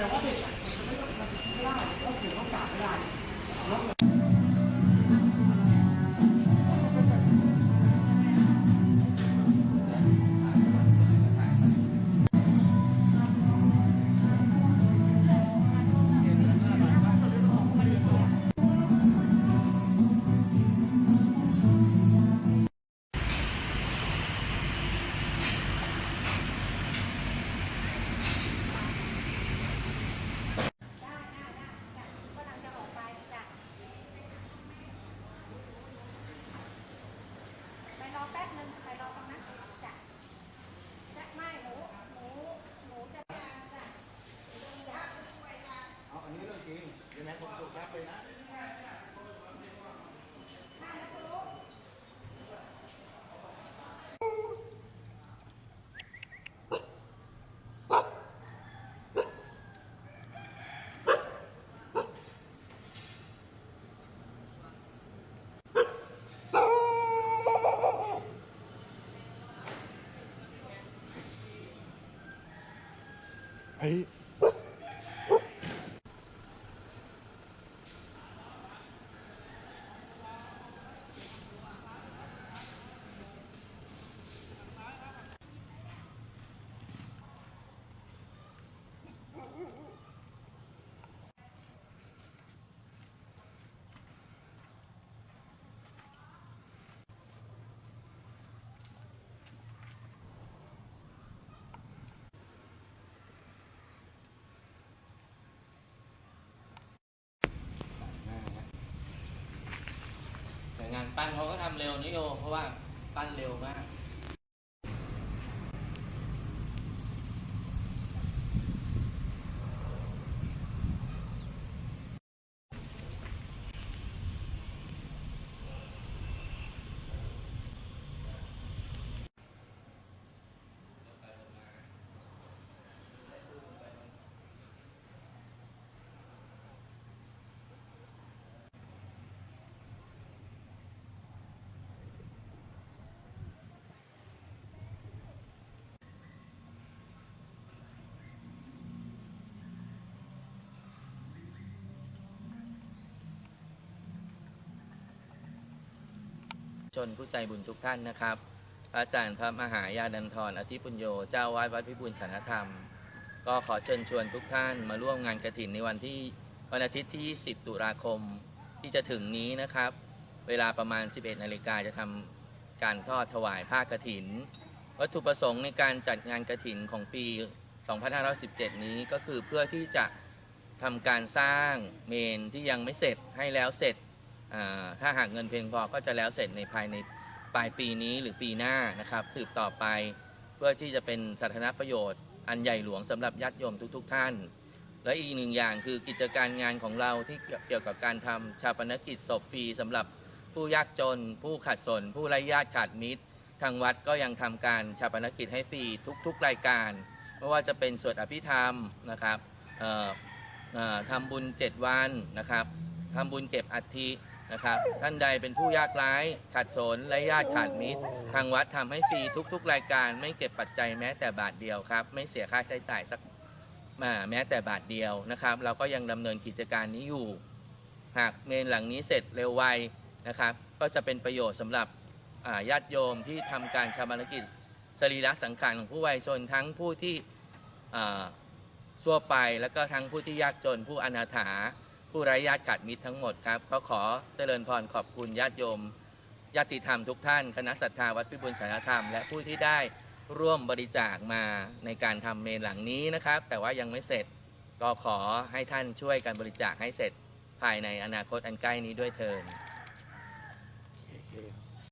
แต่ว่าเด็กมันจะไม่ต้องมันจะคิดไม่ได้ว่าเสียงเขาสาดไม่ได้ได้ เานปั้นเขาก็ทำเร็วนะโยเพราะว่าปั้นเร็วมาก ชนผู้ใจบุญทุกท่านนะครับ พระอาจารย์พระมหายาดันทรอธิปุญโยเจ้าวาดวัดพิบูลสารธรรม ก็ขอเชิญชวนทุกท่านมาร่วมงานกระถินในวันที่วันอาทิตย์ที่20ตุลาคมที่จะถึงนี้นะครับ เวลาประมาณ 11 นาฬิกาจะทำการทอดถวายผ้ากระถิน วัตถุประสงค์ในการจัดงานกระถินของปี 2517 นี้ก็คือเพื่อที่จะทำการสร้างเมนที่ยังไม่เสร็จให้แล้วเสร็จ ถ้าหากเงินเพียงพอก็จะแล้วเสร็จในภายในปลายปีนี้หรือปีหน้านะครับ สืบต่อไปเพื่อที่จะเป็นสาธารณประโยชน์อันใหญ่หลวงสำหรับญาติโยมทุกๆทท่าน และอีกหนึ่งอย่างคือกิจการงานของเราที่เกี่ยวกับการทำชาปนกิจศพฟรีสำหรับผู้ยากจน ผู้ขัดสน ผู้ไร้ญาติขาดมิตร ทางวัดก็ยังทำการชาปนกิจให้ฟรีทุก ๆ รายการ ไม่ว่าจะเป็นสวดอภิธรรมนะครับทำบุญ 7 วันนะครับทำบุญเก็บอัฐิ นะครับ ท่านใดเป็นผู้ยากไร้ขัดสนและญาติขาดมิตร ทางวัดทำให้ฟรีทุก ๆ รายการ ไม่เก็บปัจจัยแม้แต่บาทเดียวครับ ไม่เสียค่าใช้จ่ายสักมาแม้แต่บาทเดียวนะครับ เราก็ยังดำเนินกิจการนี้อยู่ หากเมนหลังนี้เสร็จเร็วไวนะครับ ก็จะเป็นประโยชน์สำหรับญาติโยมที่ทำการชาปนกิจสรีระสังขารของผู้วัยชนทั้งผู้ที่ทั่วไปแล้วก็ทั้งผู้ที่ยากจนผู้อนาถา ผู้ไร้ญาติขัดมิตรทั้งหมดครับเขาขอเจริญพรขอบคุณญาติโยมญาติธรรมทุกท่านคณะศรัทธาวัดพิบูลสารธรรม และผู้ที่ได้ร่วมบริจาคมาในการทำเมนหลังนี้นะครับ แต่ว่ายังไม่เสร็จก็ขอให้ท่านช่วยกันบริจาคให้เสร็จภายในอนาคตอันใกล้นี้ด้วยเถิด